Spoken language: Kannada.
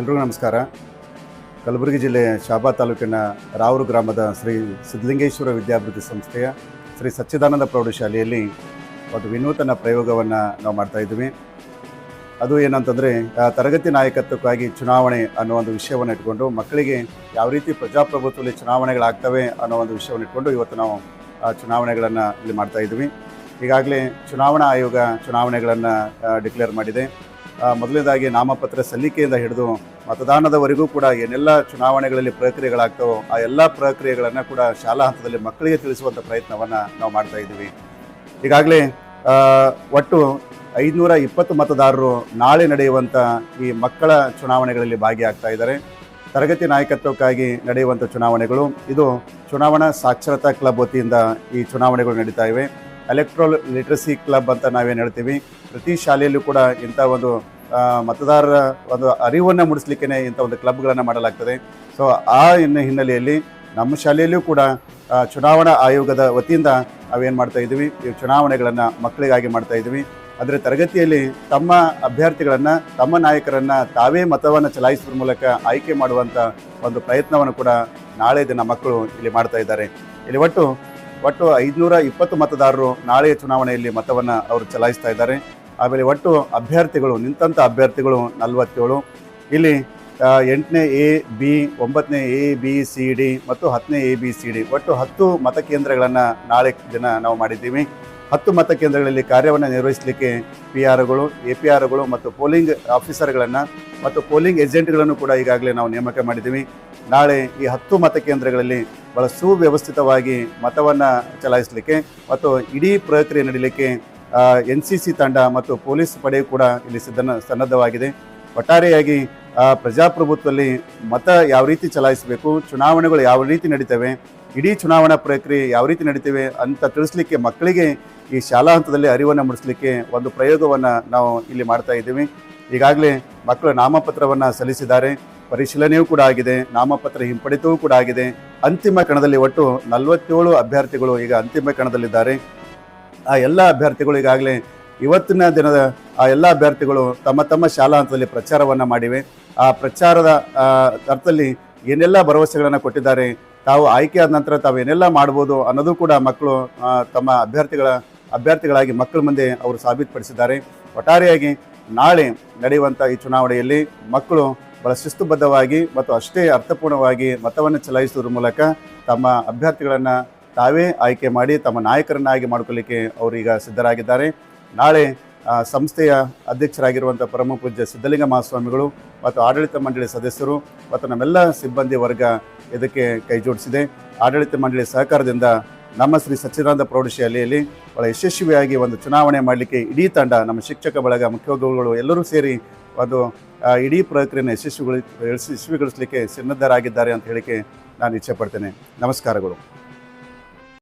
ಎಲ್ರಿಗೂ ನಮಸ್ಕಾರ. ಕಲಬುರಗಿ ಜಿಲ್ಲೆ ಶಾಬಾ ತಾಲೂಕಿನ ರಾವೂರು ಗ್ರಾಮದ ಶ್ರೀ ಸಿದ್ಧಲಿಂಗೇಶ್ವರ ವಿದ್ಯಾಭಿವೃದ್ಧಿ ಸಂಸ್ಥೆಯ ಶ್ರೀ ಸಚ್ಚಿದಾನಂದ ಪ್ರೌಢಶಾಲೆಯಲ್ಲಿ ಒಂದು ವಿನೂತನ ಪ್ರಯೋಗವನ್ನು ನಾವು ಮಾಡ್ತಾ ಇದ್ದೀವಿ. ಅದು ಏನಂತಂದರೆ ತರಗತಿ ನಾಯಕತ್ವಕ್ಕಾಗಿ ಚುನಾವಣೆ ಅನ್ನೋ ಒಂದು ವಿಷಯವನ್ನು ಇಟ್ಕೊಂಡು, ಮಕ್ಕಳಿಗೆ ಯಾವ ರೀತಿ ಪ್ರಜಾಪ್ರಭುತ್ವದಲ್ಲಿ ಚುನಾವಣೆಗಳಾಗ್ತವೆ ಅನ್ನೋ ಒಂದು ವಿಷಯವನ್ನು ಇಟ್ಕೊಂಡು ಇವತ್ತು ನಾವು ಚುನಾವಣೆಗಳನ್ನು ಇಲ್ಲಿ ಮಾಡ್ತಾ ಇದ್ದೀವಿ. ಈಗಾಗಲೇ ಚುನಾವಣಾ ಆಯೋಗ ಚುನಾವಣೆಗಳನ್ನು ಡಿಕ್ಲೇರ್ ಮಾಡಿದೆ. ಮೊದಲನೇದಾಗಿ ನಾಮಪತ್ರ ಸಲ್ಲಿಕೆಯಿಂದ ಹಿಡಿದು ಮತದಾನದವರೆಗೂ ಕೂಡ ಏನೆಲ್ಲ ಚುನಾವಣೆಗಳಲ್ಲಿ ಪ್ರಕ್ರಿಯೆಗಳಾಗ್ತವೋ ಆ ಎಲ್ಲ ಪ್ರಕ್ರಿಯೆಗಳನ್ನು ಕೂಡ ಶಾಲಾ ಹಂತದಲ್ಲಿ ಮಕ್ಕಳಿಗೆ ತಿಳಿಸುವಂಥ ಪ್ರಯತ್ನವನ್ನು ನಾವು ಮಾಡ್ತಾ ಇದ್ದೀವಿ. ಈಗಾಗಲೇ ಒಟ್ಟು ಐದುನೂರ ಇಪ್ಪತ್ತು ಮತದಾರರು ನಾಳೆ ನಡೆಯುವಂಥ ಈ ಮಕ್ಕಳ ಚುನಾವಣೆಗಳಲ್ಲಿ ಭಾಗಿಯಾಗ್ತಾ ಇದ್ದಾರೆ. ತರಗತಿ ನಾಯಕತ್ವಕ್ಕಾಗಿ ನಡೆಯುವಂಥ ಚುನಾವಣೆಗಳು, ಇದು ಚುನಾವಣಾ ಸಾಕ್ಷರತಾ ಕ್ಲಬ್ ವತಿಯಿಂದ ಈ ಚುನಾವಣೆಗಳು ನಡೀತಾ ಇವೆ. ಎಲೆಕ್ಟ್ರೋಲ್ ಲಿಟ್ರಸಿ ಕ್ಲಬ್ ಅಂತ ನಾವೇನು ಹೇಳ್ತೀವಿ, ಪ್ರತಿ ಶಾಲೆಯಲ್ಲೂ ಕೂಡ ಇಂಥ ಒಂದು ಮತದಾರರ ಒಂದು ಅರಿವನ್ನು ಮೂಡಿಸ್ಲಿಕ್ಕೆ ಇಂಥ ಒಂದು ಕ್ಲಬ್ಗಳನ್ನು ಮಾಡಲಾಗ್ತದೆ. ಸೊ ಆ ಹಿನ್ನೆ- ಹಿನ್ನೆಲೆಯಲ್ಲಿ ನಮ್ಮ ಶಾಲೆಯಲ್ಲೂ ಕೂಡ ಚುನಾವಣಾ ಆಯೋಗದ ವತಿಯಿಂದ ನಾವೇನು ಮಾಡ್ತಾ ಇದ್ದೀವಿ, ಈ ಚುನಾವಣೆಗಳನ್ನು ಮಕ್ಕಳಿಗಾಗಿ ಮಾಡ್ತಾ ಇದ್ದೀವಿ. ಅಂದರೆ ತರಗತಿಯಲ್ಲಿ ತಮ್ಮ ಅಭ್ಯರ್ಥಿಗಳನ್ನು, ತಮ್ಮ ನಾಯಕರನ್ನು ತಾವೇ ಮತವನ್ನು ಚಲಾಯಿಸುವ ಮೂಲಕ ಆಯ್ಕೆ ಮಾಡುವಂಥ ಒಂದು ಪ್ರಯತ್ನವನ್ನು ಕೂಡ ನಾಳೆ ದಿನ ಮಕ್ಕಳು ಇಲ್ಲಿ ಮಾಡ್ತಾ ಇದ್ದಾರೆ. ಇಲ್ಲಿ ಒಟ್ಟು ಒಟ್ಟು ಐದುನೂರ ಇಪ್ಪತ್ತು ಮತದಾರರು ನಾಳೆಯ ಚುನಾವಣೆಯಲ್ಲಿ ಮತವನ್ನು ಅವರು ಚಲಾಯಿಸ್ತಾ ಇದ್ದಾರೆ. ಆಮೇಲೆ ಒಟ್ಟು ಅಭ್ಯರ್ಥಿಗಳು ನಿಂತಂಥ ಅಭ್ಯರ್ಥಿಗಳು ನಲವತ್ತೇಳು. ಇಲ್ಲಿ ಎಂಟನೇ ಎ, ಬಿ, ಒಂಬತ್ತನೇ ಎ, ಬಿ, ಸಿ, ಡಿ ಮತ್ತು ಹತ್ತನೇ ಎ, ಬಿ, ಸಿ, ಡಿ. ಒಟ್ಟು ಹತ್ತು ಮತಕೇಂದ್ರಗಳನ್ನು ನಾಳೆ ದಿನ ನಾವು ಮಾಡಿದ್ದೀವಿ. ಹತ್ತು ಮತಕೇಂದ್ರಗಳಲ್ಲಿ ಕಾರ್ಯವನ್ನು ನಿರ್ವಹಿಸಲಿಕ್ಕೆ ಪಿ ಆರ್ಗಳು ಎ ಪಿ ಆರ್ಗಳು ಮತ್ತು ಪೋಲಿಂಗ್ ಆಫೀಸರ್ಗಳನ್ನು ಮತ್ತು ಪೋಲಿಂಗ್ ಏಜೆಂಟ್ಗಳನ್ನು ಕೂಡ ಈಗಾಗಲೇ ನಾವು ನೇಮಕ ಮಾಡಿದ್ದೀವಿ. ನಾಳೆ ಈ ಹತ್ತು ಮತಕೇಂದ್ರಗಳಲ್ಲಿ ಬಹಳ ಸುವ್ಯವಸ್ಥಿತವಾಗಿ ಮತವನ್ನು ಚಲಾಯಿಸಲಿಕ್ಕೆ ಮತ್ತು ಇಡೀ ಪ್ರಕ್ರಿಯೆ ನಡೀಲಿಕ್ಕೆ ಎನ್ ಸಿ ಸಿ ತಂಡ ಮತ್ತು ಪೊಲೀಸ್ ಪಡೆ ಕೂಡ ಇಲ್ಲಿ ಸಿದ್ಧನ, ಸನ್ನದ್ಧವಾಗಿದೆ. ಒಟ್ಟಾರೆಯಾಗಿ ಪ್ರಜಾಪ್ರಭುತ್ವದಲ್ಲಿ ಮತ ಯಾವ ರೀತಿ ಚಲಾಯಿಸಬೇಕು, ಚುನಾವಣೆಗಳು ಯಾವ ರೀತಿ ನಡೀತವೆ, ಇಡೀ ಚುನಾವಣಾ ಪ್ರಕ್ರಿಯೆ ಯಾವ ರೀತಿ ನಡೀತವೆ ಅಂತ ತಿಳಿಸ್ಲಿಕ್ಕೆ ಮಕ್ಕಳಿಗೆ ಈ ಶಾಲಾ ಹಂತದಲ್ಲಿ ಅರಿವನ್ನು ಮೂಡಿಸಲಿಕ್ಕೆ ಒಂದು ಪ್ರಯೋಗವನ್ನು ನಾವು ಇಲ್ಲಿ ಮಾಡ್ತಾ ಇದ್ದೀವಿ. ಈಗಾಗಲೇ ಮಕ್ಕಳು ನಾಮಪತ್ರವನ್ನು ಸಲ್ಲಿಸಿದ್ದಾರೆ. ಪರಿಶೀಲನೆಯೂ ಕೂಡ ಆಗಿದೆ, ನಾಮಪತ್ರ ಹಿಂಪಡಿತವೂ ಕೂಡ ಆಗಿದೆ. ಅಂತಿಮ ಕಣದಲ್ಲಿ ಒಟ್ಟು ನಲವತ್ತೇಳು ಅಭ್ಯರ್ಥಿಗಳು ಈಗ ಅಂತಿಮ ಕಣದಲ್ಲಿದ್ದಾರೆ ಆ ಎಲ್ಲ ಅಭ್ಯರ್ಥಿಗಳು ಈಗಾಗಲೇ ಇವತ್ತಿನ ದಿನದ ಆ ಎಲ್ಲ ಅಭ್ಯರ್ಥಿಗಳು ತಮ್ಮ ತಮ್ಮ ಶಾಲಾ ಹಂತದಲ್ಲಿ ಪ್ರಚಾರವನ್ನು ಮಾಡಿವೆ. ಆ ಪ್ರಚಾರದ ಅರ್ಥದಲ್ಲಿ ಏನೆಲ್ಲ ಭರವಸೆಗಳನ್ನು ಕೊಟ್ಟಿದ್ದಾರೆ, ತಾವು ಆಯ್ಕೆ ಆದ ನಂತರ ತಾವು ಏನೆಲ್ಲ ಮಾಡ್ಬೋದು ಅನ್ನೋದು ಕೂಡ ಮಕ್ಕಳು ತಮ್ಮ ಅಭ್ಯರ್ಥಿಗಳ, ಅಭ್ಯರ್ಥಿಗಳಾಗಿ ಮಕ್ಕಳ ಮುಂದೆ ಅವರು ಸಾಬೀತುಪಡಿಸಿದ್ದಾರೆ. ಒಟ್ಟಾರೆಯಾಗಿ ನಾಳೆ ನಡೆಯುವಂಥ ಈ ಚುನಾವಣೆಯಲ್ಲಿ ಮಕ್ಕಳು ಬಹಳ ಶಿಸ್ತುಬದ್ಧವಾಗಿ ಮತ್ತು ಅಷ್ಟೇ ಅರ್ಥಪೂರ್ಣವಾಗಿ ಮತವನ್ನು ಚಲಾಯಿಸುವುದರ ಮೂಲಕ ತಮ್ಮ ಅಭ್ಯರ್ಥಿಗಳನ್ನು ತಾವೇ ಆಯ್ಕೆ ಮಾಡಿ ತಮ್ಮ ನಾಯಕರನ್ನಾಗಿ ಮಾಡಿಕೊಳ್ಳಿಕ್ಕೆ ಅವರು ಈಗ ಸಿದ್ಧರಾಗಿದ್ದಾರೆ. ನಾಳೆ ಸಂಸ್ಥೆಯ ಅಧ್ಯಕ್ಷರಾಗಿರುವಂಥ ಪರಮ ಪೂಜ್ಯ ಸಿದ್ಧಲಿಂಗ ಮಹಾಸ್ವಾಮಿಗಳು ಮತ್ತು ಆಡಳಿತ ಮಂಡಳಿ ಸದಸ್ಯರು ಮತ್ತು ನಮ್ಮೆಲ್ಲ ಸಿಬ್ಬಂದಿ ವರ್ಗ ಇದಕ್ಕೆ ಕೈ ಜೋಡಿಸಿದೆ. ಆಡಳಿತ ಮಂಡಳಿ ಸಹಕಾರದಿಂದ ನಮ್ಮ ಶ್ರೀ ಸಚ್ಚಿದಾನಂದ ಪ್ರೌಢಶಾಲೆಯಲ್ಲಿ ಬಹಳ ಯಶಸ್ವಿಯಾಗಿ ಒಂದು ಚುನಾವಣೆ ಮಾಡಲಿಕ್ಕೆ ಇಡೀ ತಂಡ ನಮ್ಮ ಶಿಕ್ಷಕ ಬಳಗ, ಮುಖ್ಯೋದ್ಯೋಗಿಗಳು ಎಲ್ಲರೂ ಸೇರಿ ಒಂದು ಇಡೀ ಪ್ರಕ್ರಿಯೆಯನ್ನು ಯಶಸ್ವಿಗೊಳಿ ಯಶಸ್ವಿಗೊಳಿಸಲಿಕ್ಕೆ ಸನ್ನದ್ಧರಾಗಿದ್ದಾರೆ ಅಂತ ಹೇಳಿಕೆ ನಾನು ಇಚ್ಛೆ ಪಡ್ತೇನೆ ನಮಸ್ಕಾರಗಳು.